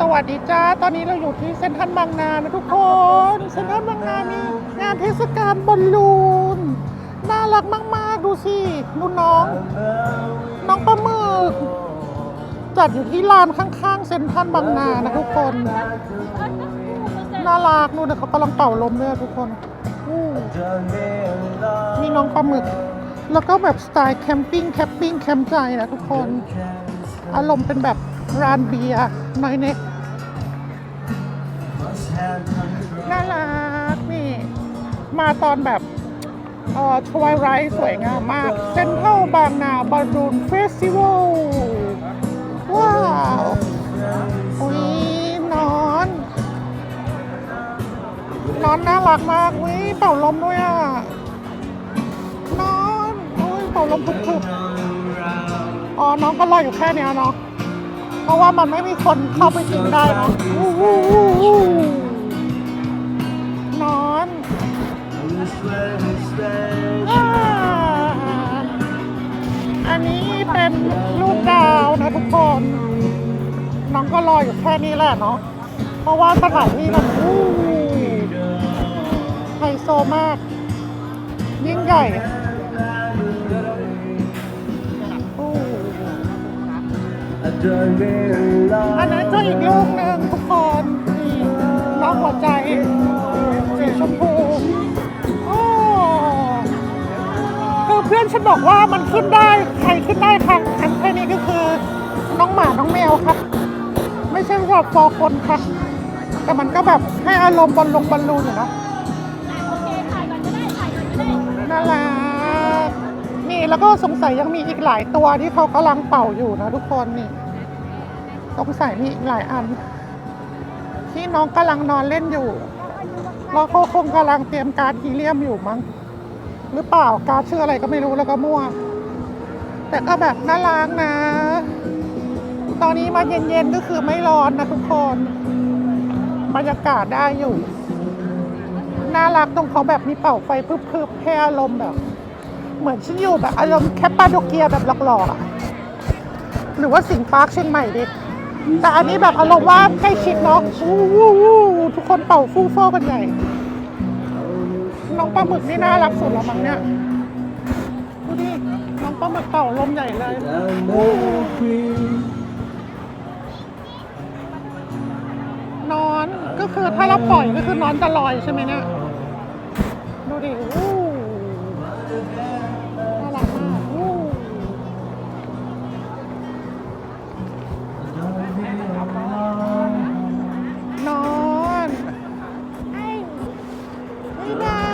สวัสดีจ้า ตอนนี้เราอยู่ที่เซ็นทรัลบางนานะทุกคน เซ็นทรัลบางนามีงานเทศกาลบอลลูน น่ารักมาก ๆ ดูสิดูน้อง น้องปลาหมึก จัดอยู่ที่ลานข้าง ๆ เซ็นทรัลบางนานะทุกคน น่ารักนู่นนะเขากำลังเป่าลมด้วยทุกคนอู้มีน้องปลาหมึก แล้วก็แบบสไตล์แคมปิ้งแคมปิ้งแคมป์ใจนะทุกคน อารมณ์เป็นแบบร้านเบียร์น้อยเน็ก น่ารักนี่ มาตอนแบบเอ่อทวายไรสวยงามมากเซ็นทรัลบางนาบอลลูนเฟสติวัลว้าวอุ้ยนอน นอนน่ารักมากอุ้ยเป่าลมด้วยอะนอนอุ้ยเป่าลมทุกๆอ๋อน้องก็รออยู่แค่เนี้ยเนาะ ราะว่ามันไม่มีคนเข้าไปกินได้เนาะอู้หูวูวูนอนอันนี้เป็นลูกดาวนะทุกคน น้องก็รออยู่แค่นี้แหละเนาะเพราะว่าสถานที่มันอู้ไฮโซมาก ยิ่งใหญ่ อันนั้นก็อีกลูกหนึ่งทุกคนนี่น้องหัวใจสีชมพูโอ้คือเพื่อนฉันบอกว่ามันขึ้นได้ใครขึ้นได้ครั้งครั้งแค่นี้ก็คือ น้องหมาน้องแมวครับ ไม่ใช่สำหรับฟอคนค่ะแต่มันก็แบบให้อารมณ์บอลลงบอลลูนอยู่นะน่ารักนี่แล้วก็สงสัยยังมีอีกหลายตัวที่เขากำลังเป่าอยู่นะทุกคนนี่ สงสัยมีอีกหลายอัน ที่น้องกำลังนอนเล่นอยู่แล้วเขาคงกำลังเตรียมการฮีเลียมอยู่มั้งหรือเปล่าการดชื่ออะไรก็ไม่รู้แล้วก็มั่ว แต่ก็แบบน่ารักนะ ตอนนี้มาเย็นๆก็คือไม่ร้อนนะทุกคนบรรยากาศได้อยู่ น่ารักตรงเขาแบบมีเป่าไฟพึบๆให้อารมณ์แบบ เหมือนฉันอยู่แบบอารมณ์แคปปาโดเกียแบบหลอกๆอะหรือว่าสิงห์ปาร์คเชียงใหม่ดิ แต่อันนี้แบบอารมณ์ว่าใกล้ชิดเนาะอู้วู้วู้ทุกคนเป่าฟู่เฟ้อกันใหญ่ น้องปลาหมึกนี่น่ารักสุดแล้วมั้งเนี่ย ดูดิ น้องปลาหมึกเป่าลมใหญ่เลยนอน ก็คือถ้าเราปล่อยก็คือนอนจะลอยใช่ไหมเนี่ย ดูดิ Bye.